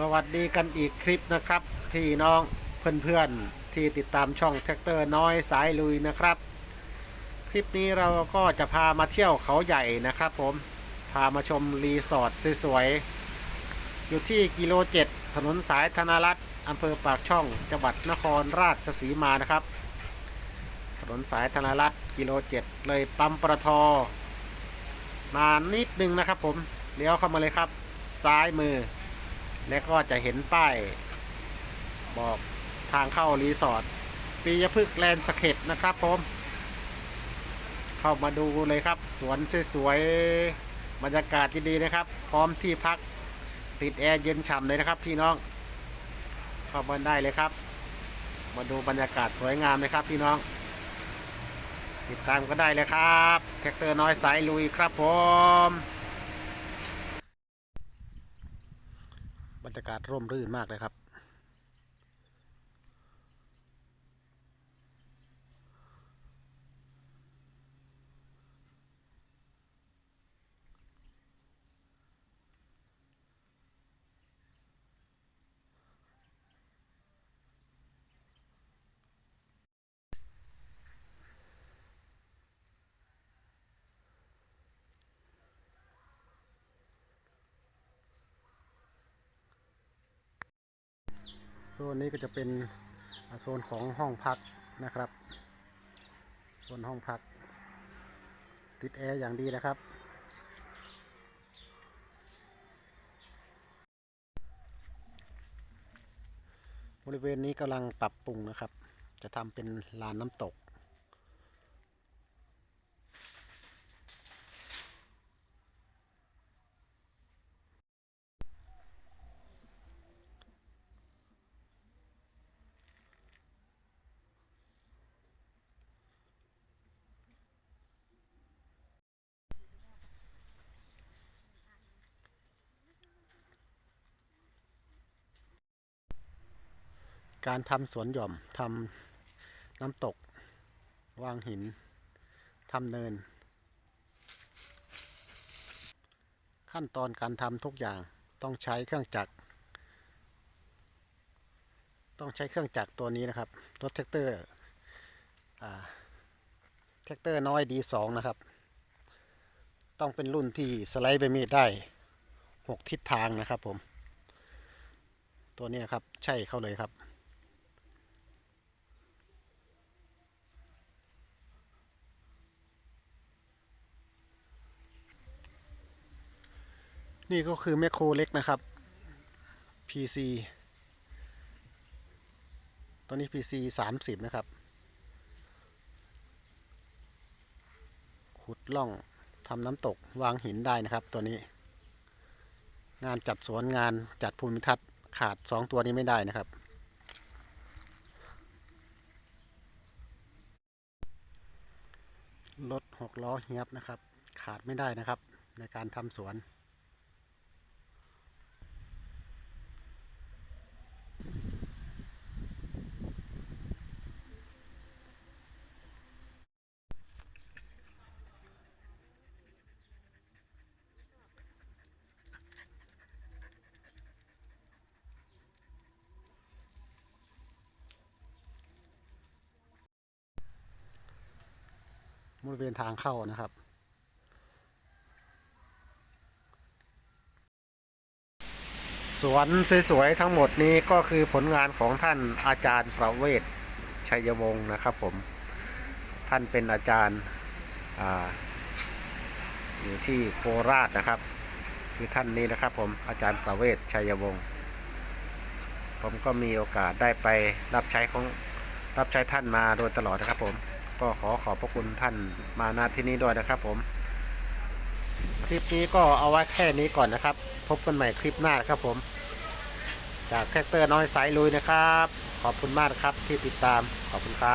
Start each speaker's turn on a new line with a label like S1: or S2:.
S1: สวัสดีกันอีกคลิปนะครับ พี่น้องเพื่อนๆที่ติดตามช่องแท็กเตอร์น้อยสายลุยนะครับ คลิปนี้เราก็จะพามาเที่ยวเขาใหญ่นะครับ ผมพามาชมรีสอร์ทสวยๆอยู่ที่กิโลเจ็ดถนนสายธนารัตน์อำเภอปากช่องจังหวัดนครราชสีมานะครับ ถนนสายธนารัตน์กิโลเจ็ดเลยปั๊มปตทมานิดนึงนะครับ ผมเลี้ยวเข้ามาเลยครับ ซ้ายมือ และก็จะเห็นป้าย บอกทางเข้ารีสอร์ทปียพฤกษ์แลนด์สเคปนะครับผม เข้ามาดูเลยครับ สวนสวยๆบรรยากาศดีๆนะครับ พร้อมที่พักติดแอร์เย็นฉ่ำเลยนะครับ พี่น้อง เข้ามาได้เลยครับ มาดูบรรยากาศสวยงามเลยครับพี่น้อง ติดตามก็ได้เลยครับ แท็กเตอร์น้อยสายลุยครับผม บรรยากาศร่มรื่นมากเลยครับ โซนนี้ก็จะเป็นโซนของห้องพักนะครับโซนห้องพัก ติดแอร์อย่างดีนะครับ บริเวณนี้กำลังปรับปรุงนะครับ จะทำเป็นลานน้ำตก การทำสวนหย่อมทำน้ำตก วางหินทำเนิน ขั้นตอนการทำทุกอย่างต้องใช้เครื่องจักร ต้องใช้เครื่องจักรตัวนี้นะครับ รถแท็กเตอร์แท็กเตอร์น้อยดีสองนะครับ ต้องเป็นรุ่นที่สไลด์ไปมีดได้หกทิศทางนะครับผม ตัวนี้นะครับใช่เข้าเลยครับ นี่ก็คือแมคโครเล็กนะครับ PC ตัวนี้ PC 30 นะครับ ขุดล่องทำน้ำตกวางหินได้นะครับ ตัวนี้ งานจัดสวนงานจัดภูมิทัศน์ขาด 2 ตัวนี้ไม่ได้นะครับ รถหกล้อเฮียบนะครับ ขาดไม่ได้นะครับ ในการทำสวน บริเวณทางเข้านะครับ สวนสวยๆทั้งหมดนี้ก็คือผลงานของท่านอาจารย์ประเวศชัยวงศ์นะครับผม ท่านเป็นอาจารย์ออยู่ที่โคราชนะครับ คือท่านนี้นะครับผมอาจารย์ประเวศชัยวงศ์ผมก็มีโอกาสได้ไปรับใช้ของรับใช้ท่านมาโดยตลอดนะครับผม ก็ขอขอบพระคุณท่านมาณที่นี้ด้วยนะครับ ผม คลิปนี้ก็เอาไว้แค่นี้ก่อนนะครับ พบกันใหม่คลิปหน้าครับผม จากแท็กเตอร์น้อยสายลุยนะครับ ขอบคุณมากครับที่ติดตามขอบคุณครับ